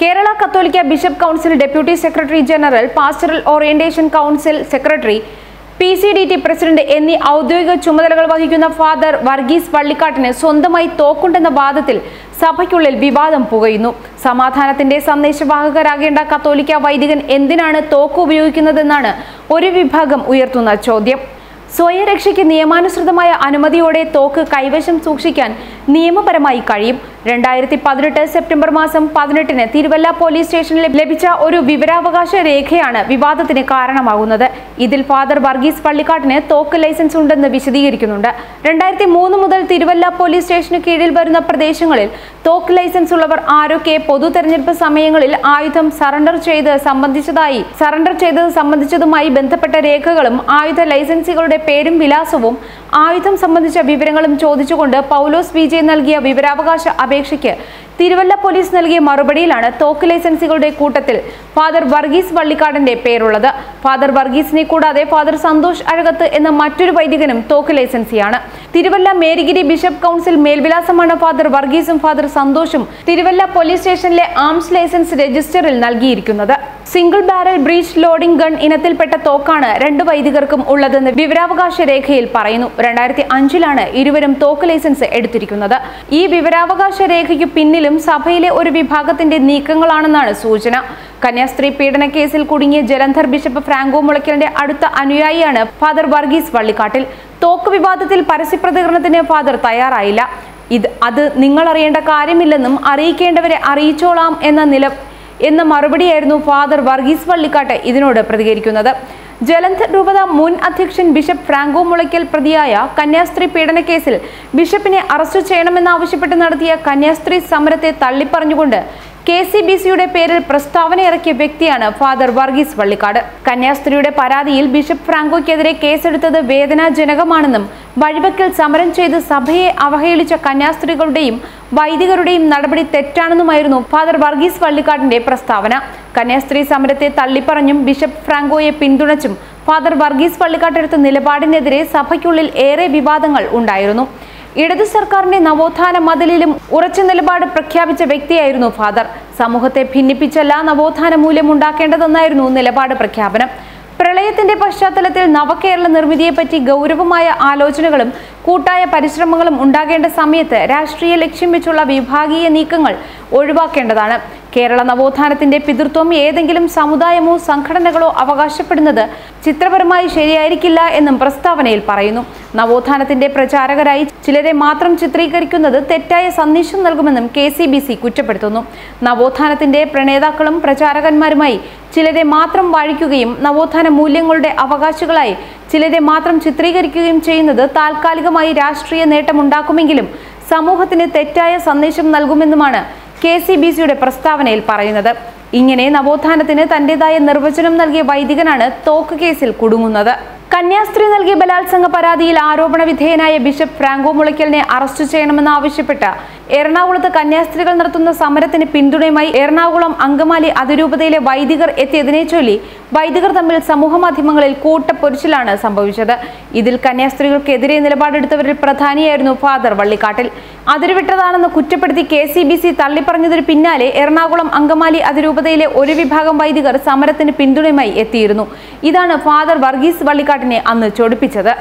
Kerala catholic bishop council deputy secretary general pastoral orientation council secretary P C D T president എന്നീ ഔദ്യോഗിക ചുമതലകൾ വഹിക്കുന്ന father Varghese വള്ളിക്കാട്ടിന് സ്വന്തമായി തോക്കുണ്ടെന്ന വാദത്തിൽ സഭയ്ക്കുള്ളിൽ വിവാദം പുകയുന്നു. സമാധാനത്തിന്റെ സന്ദേശവാഹകരാകേണ്ട കത്തോലിക്ക വൈദികൻ എന്തിനാണ് തോക്ക് ഉപയോഗിക്കുന്നതെന്നാണ് ഒരു വിഭാഗം ഉയർത്തുന്ന ചോദ്യം. സ്വയരക്ഷയ്ക്ക് നിയമാനുസൃതമായ അനുമതിയോടെ തോക്ക് കൈവശം സൂക്ഷിക്കാൻ നിയമപരമായി കഴിയും. രണ്ടായിരത്തി പതിനെട്ട് സെപ്റ്റംബർ മാസം പതിനെട്ടിന് തിരുവല്ല പോലീസ് സ്റ്റേഷനിൽ ലഭിച്ച ഒരു വിവരാവകാശ രേഖയാണ് വിവാദത്തിന് കാരണമാകുന്നത്. ഇതിൽ ഫാദർ വർഗീസ് പള്ളിക്കാട്ടിന് തോക്ക് ലൈസൻസ് ഉണ്ടെന്ന് വിശദീകരിക്കുന്നുണ്ട്. രണ്ടായിരത്തി മൂന്ന് മുതൽ തിരുവല്ല പോലീസ് സ്റ്റേഷന് കീഴിൽ വരുന്ന പ്രദേശങ്ങളിൽ തോക്ക് ലൈസൻസ് ഉള്ളവർ ആരൊക്കെ പൊതു തെരഞ്ഞെടുപ്പ് സമയങ്ങളിൽ ആയുധം സറണ്ടർ ചെയ്ത് സംബന്ധിച്ചതായി സറണ്ടർ ചെയ്തത് സംബന്ധിച്ചതുമായി ബന്ധപ്പെട്ട രേഖകളും ആയുധ ലൈസൻസികളുടെ പേരും വിലാസവും ആയുധം സംബന്ധിച്ച വിവരങ്ങളും ചോദിച്ചുകൊണ്ട് പൗലോസ് വിജയ് നൽകിയ വിവരാവകാശ അപേക്ഷയ്ക്ക് തിരുവല്ല പോലീസ് നൽകിയ മറുപടിയിലാണ് തോക്ക് ലൈസൻസികളുടെ കൂട്ടത്തിൽ ഫാദർ വർഗീസ് വള്ളിക്കാടിന്റെ പേരുള്ളത്. ഫാദർ വർഗീസിനെ കൂടാതെ ഫാദർ സന്തോഷ് അഴകത്ത് എന്ന മറ്റൊരു വൈദികനും തോക്ക് ലൈസൻസിയാണ്. തിരുവല്ല മേരിഗിരി ബിഷപ്പ് കൗൺസിൽ മേൽവിലാസമാണ് ഫാദർ വർഗീസും ഫാദർ സന്തോഷും തിരുവല്ല പോലീസ് സ്റ്റേഷനിലെ ആംസ് ലൈസൻസ് രജിസ്റ്ററിൽ നൽകിയിരിക്കുന്നത്. Single barrel breech loading gun ഇനത്തിൽപ്പെട്ട തോക്കാണ് രണ്ട് വൈദികർക്കും ഉള്ളതെന്ന് വിവരാവകാശ രേഖയിൽ പറയുന്നു. രണ്ടായിരത്തി അഞ്ചിലാണ് ഇരുവരും തോക്ക് ലൈസൻസ് എടുത്തിരിക്കുന്നത്. ഈ വിവരാവകാശ രേഖയ്ക്ക് പിന്നിലും സഭയിലെ ഒരു വിഭാഗത്തിന്റെ നീക്കങ്ങളാണെന്നാണ് സൂചന. കന്യാസ്ത്രീ പീഡന കേസിൽ കുടുങ്ങിയ ജലന്ധർ ബിഷപ്പ് ഫ്രാങ്കോ മുളയ്ക്കലിന്റെ അടുത്ത അനുയായിയാണ് ഫാദർ വർഗീസ് വള്ളിക്കാട്ടിൽ. തോക്ക് വിവാദത്തിൽ പരസ്യപ്രതികരണത്തിന് ഫാദർ തയ്യാറായില്ല. ഇത് അത് നിങ്ങൾ അറിയേണ്ട കാര്യമില്ലെന്നും അറിയിക്കേണ്ടവരെ അറിയിച്ചോളാം എന്ന നില എന്ന മറുപടിയായിരുന്നു ഫാദർ വർഗീസ് വള്ളിക്കാട്ട് ഇതിനോട് പ്രതികരിക്കുന്നത്. ജലന്ധർ രൂപത മുൻ അധ്യക്ഷൻ ബിഷപ്പ് ഫ്രാങ്കോ മുളയ്ക്കൽ പ്രതിയായ കന്യാസ്ത്രീ പീഡനക്കേസിൽ കേസിൽ ബിഷപ്പിനെ അറസ്റ്റ് ചെയ്യണമെന്നാവശ്യപ്പെട്ട് നടത്തിയ കന്യാസ്ത്രീ സമരത്തെ തള്ളിപ്പറഞ്ഞുകൊണ്ട് കെ സി ബി സിയുടെ പേരിൽ പ്രസ്താവന ഇറക്കിയ വ്യക്തിയാണ് ഫാദർ വർഗീസ് വള്ളിക്കാട്. കന്യാസ്ത്രീയുടെ പരാതിയിൽ ബിഷപ്പ് ഫ്രാങ്കോയ്ക്കെതിരെ കേസെടുത്തത് വേദനാജനകമാണെന്നും വഴിവെക്കൽ സമരം ചെയ്ത് സഭയെ അവഹേളിച്ച കന്യാസ്ത്രീകളുടെയും വൈദികരുടെയും നടപടി തെറ്റാണെന്നുമായിരുന്നു ഫാദർ വർഗീസ് വള്ളിക്കാടിന്റെ പ്രസ്താവന. കന്യാസ്ത്രീ സമരത്തെ തള്ളിപ്പറഞ്ഞും ബിഷപ്പ് ഫ്രാങ്കോയെ പിന്തുണച്ചും ഫാദർ വർഗീസ് പള്ളിക്കാട്ടെടുത്ത നിലപാടിനെതിരെ സഭയ്ക്കുള്ളിൽ ഏറെ വിവാദങ്ങൾ ഉണ്ടായിരുന്നു. ഇടതു സർക്കാരിന്റെ നവോത്ഥാന മതിലിലും ഉറച്ച നിലപാട് പ്രഖ്യാപിച്ച വ്യക്തിയായിരുന്നു ഫാദർ. സമൂഹത്തെ ഭിന്നിപ്പിച്ചല്ല നവോത്ഥാന മൂല്യം ഉണ്ടാക്കേണ്ടതെന്നായിരുന്നു നിലപാട് പ്രഖ്യാപനം. പ്രളയത്തിന്റെ പശ്ചാത്തലത്തിൽ നവകേരള നിർമ്മിതിയെപ്പറ്റി ഗൗരവമായ ആലോചനകളും കൂട്ടായ പരിശ്രമങ്ങളും ഉണ്ടാകേണ്ട സമയത്ത് രാഷ്ട്രീയ ലക്ഷ്യം വെച്ചുള്ള വിഭാഗീയ നീക്കങ്ങൾ ഒഴിവാക്കേണ്ടതാണ്. കേരള നവോത്ഥാനത്തിന്റെ പിതൃത്വം ഏതെങ്കിലും സമുദായമോ സംഘടനകളോ അവകാശപ്പെടുന്നത് ചിത്രപരമായി ശരിയായിരിക്കില്ല എന്നും പ്രസ്താവനയിൽ പറയുന്നു. നവോത്ഥാനത്തിന്റെ പ്രചാരകരായി ചിലരെ മാത്രം ചിത്രീകരിക്കുന്നത് തെറ്റായ സന്ദേശം നൽകുമെന്നും കെ കുറ്റപ്പെടുത്തുന്നു. നവോത്ഥാനത്തിന്റെ പ്രണേതാക്കളും പ്രചാരകന്മാരുമായി ചിലരെ മാത്രം വാഴിക്കുകയും നവോത്ഥാന മൂല്യങ്ങളുടെ അവകാശികളായി ചിലരെ മാത്രം ചിത്രീകരിക്കുകയും ചെയ്യുന്നത് താൽക്കാലികമായി രാഷ്ട്രീയ നേട്ടമുണ്ടാക്കുമെങ്കിലും സമൂഹത്തിന് തെറ്റായ സന്ദേശം നൽകുമെന്നുമാണ് കെ സി ബി സിയുടെ പ്രസ്താവനയിൽ പറയുന്നത്. ഇങ്ങനെ നവോത്ഥാനത്തിന് തന്റേതായ നിർവചനം നൽകിയ വൈദികനാണ് തോക്ക് കേസിൽ കുടുങ്ങുന്നത്. കന്യാസ്ത്രീ നൽകിയ ബലാത്സംഗ പരാതിയിൽ ആരോപണ വിധേയനായ ബിഷപ്പ് ഫ്രാങ്കോ മുളയ്ക്കലിനെ അറസ്റ്റ് ചെയ്യണമെന്ന് ആവശ്യപ്പെട്ട് എറണാകുളത്ത് കന്യാസ്ത്രീകൾ നടത്തുന്ന സമരത്തിന് പിന്തുണയുമായി എറണാകുളം അങ്കമാലി അതിരൂപതയിലെ വൈദികർ എത്തിയതിനെ ചൊല്ലി വൈദികർ തമ്മിൽ സമൂഹ മാധ്യമങ്ങളിൽ കൂട്ടപ്പൊരിച്ചിലാണ് സംഭവിച്ചത്. ഇതിൽ കന്യാസ്ത്രീകൾക്കെതിരെ നിലപാടെടുത്തവരിൽ പ്രധാനിയായിരുന്നു ഫാദർ വള്ളിക്കാട്ടിൽ. അതിരുവിട്ടതാണെന്ന് കുറ്റപ്പെടുത്തി കെ സി ബി സി തള്ളിപ്പറഞ്ഞതിന് പിന്നാലെ എറണാകുളം അങ്കമാലി അതിരൂപതയിലെ ഒരു വിഭാഗം വൈദികർ സമരത്തിന് പിന്തുണയുമായി എത്തിയിരുന്നു. ഇതാണ് ഫാദർ വർഗീസ് വള്ളിക്കാട്ടിനെ അന്ന് ചൊടിപ്പിച്ചത്.